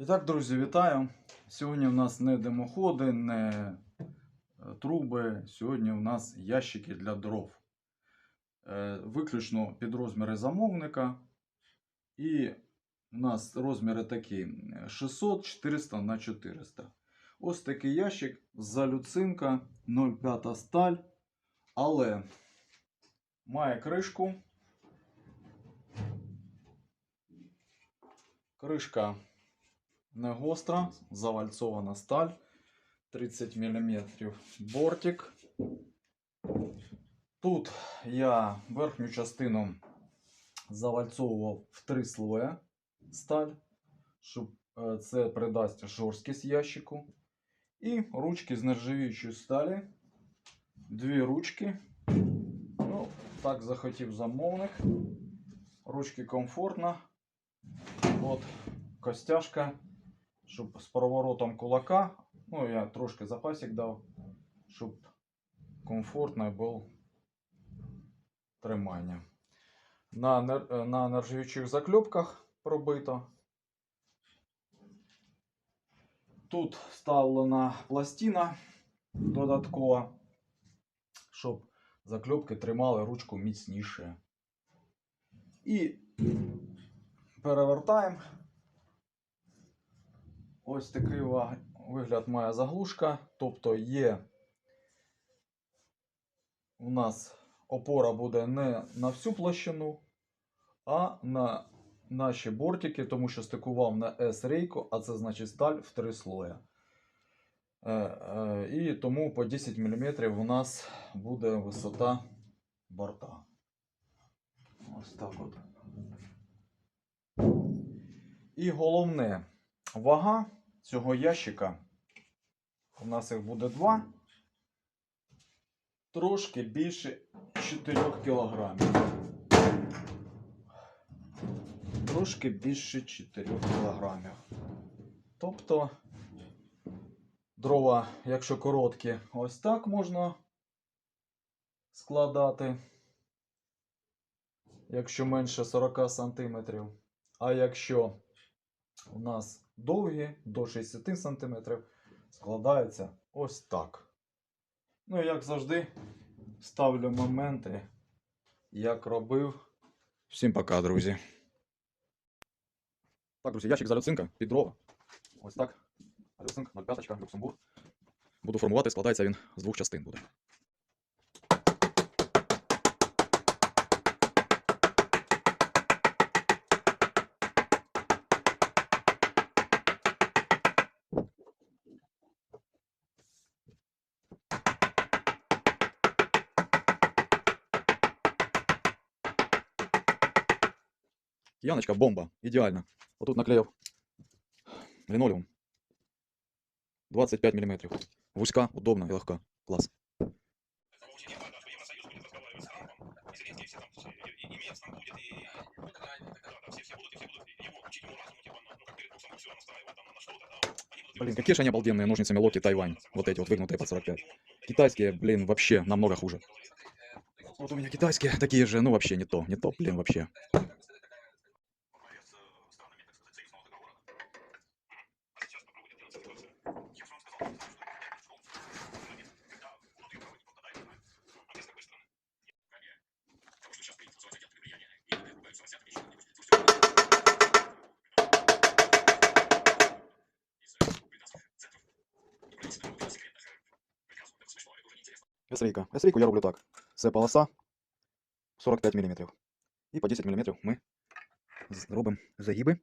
І так, друзі, вітаю. Сьогодні в нас не димоходи, не е, труби. Сьогодні у нас ящики для дров. Е, Виключно під розміри замовника. І у нас розміри такі 600, 400 на 400. Ось такий ящик залюцинка 0,5 сталь. Але має кришку. Кришка не гостра, завальцована сталь 30 мм бортик. Тут я верхню частину завальцовував в три слоя сталь, щоб е, це придасть жорсткість ящику. І ручки з нержавіючої сталі. Дві ручки. Ну, так захотів замовник. Ручки комфортно. От костяшка, щоб з проворотом кулака. Ну, я трошки запасик дав, щоб комфортно було тримання. На, е, на нержавіючих закльопках пробито. Тут вставлена пластина додаткова, щоб закльопки тримали ручку міцніше. І перевертаємо. Ось такий вигляд має заглушка. Тобто є у нас опора буде не на всю площину, а на наші бортики, тому що стикував на S-рейку, а це значить сталь в три слоя. Е, е, І тому по 10 мм у нас буде висота борта. Ось так от. І головне, вага цього ящика. У нас їх буде два. Трошки більше 4 кілограмів. Трошки більше 4 кілограмів. Тобто дрова, якщо короткі, ось так можна складати. Якщо менше 40 сантиметрів. А якщо у нас довгі до 60 см, складається ось так. Ну, і як завжди, ставлю моменти, як робив. Всім пока, друзі. Так, друзі, ящик за люцинка під дрова. Ось так. Люцинка 05 Люксембург. Буду формувати, складається він з двох частин буде. Яночка бомба. Ідеально. Отут наклеїв лінолеум. 25 мм. Вузька, удобна і легка. Клас. Блин, какие же они обалденные ножницами Локи Тайвань. Вот эти вот выгнутые по 45. Китайские, блин, вообще намного хуже. Вот у меня китайские такие же, ну вообще не то. Не то, блин, вообще. С-рейка. С-рейку я роблю так. Це полоса 45 мм. І по 10 мм ми зробимо загиби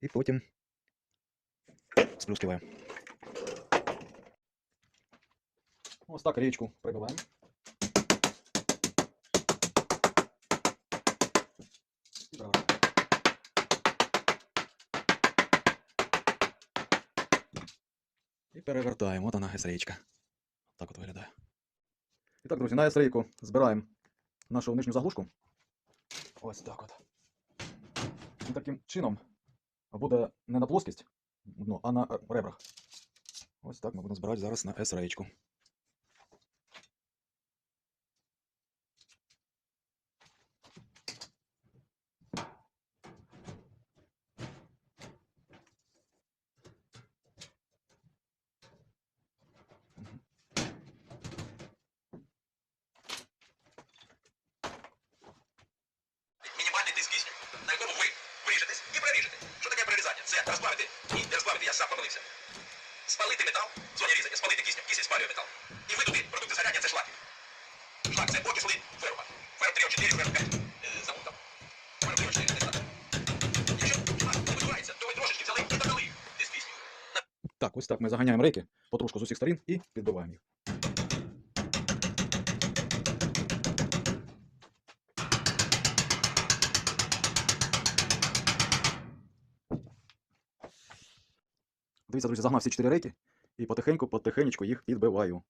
і потім сплюскиваємо. Ось так річку прибиваємо. І правильно. І перевертаємо. От вона S-рейка. Так от виглядає. І так, друзі, на S-рейку збираємо нашу нижню заглушку. Ось так от. І таким чином буде не на плоскість, ну, а на ребрах. Ось так ми будемо збирати зараз на S-рейку. Так, ось так ми заганяємо рейки потрошку з усіх сторін і підбиваємо їх. Дивіться, друзі, загнав всі чотири рейки і потихеньку, потихенечку їх підбиваю.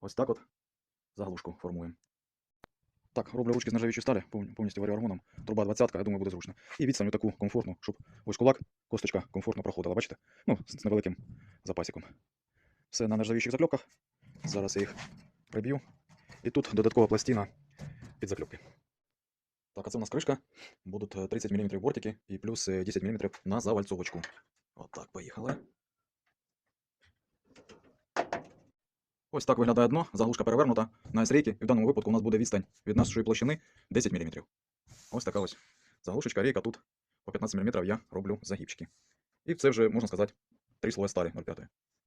Ось так от заглушку формуємо. Так, роблю ручки з нержавіючої сталі, повністю варю аргоном. Труба 20, я думаю, буде зручно. І відстань таку комфортну, щоб ось кулак, косточка комфортно проходила, бачите? Ну, з з невеликим запасиком. Все на нержавіючих закльопках. Зараз я їх приб'ю. І тут додаткова пластина під закльопки. Так, а це у нас кришка. Будуть е, 30 мм бортики і плюс е, 10 мм на завальцовочку. Отак, поїхали. Ось так виглядає дно, заглушка перевернута на S-рейки, і в даному випадку у нас буде відстань від нашої площини 10 мм. Ось така ось заглушечка, рейка тут по 15 мм я роблю загибчики. І це вже, можна сказати, три слова стали, 0,5.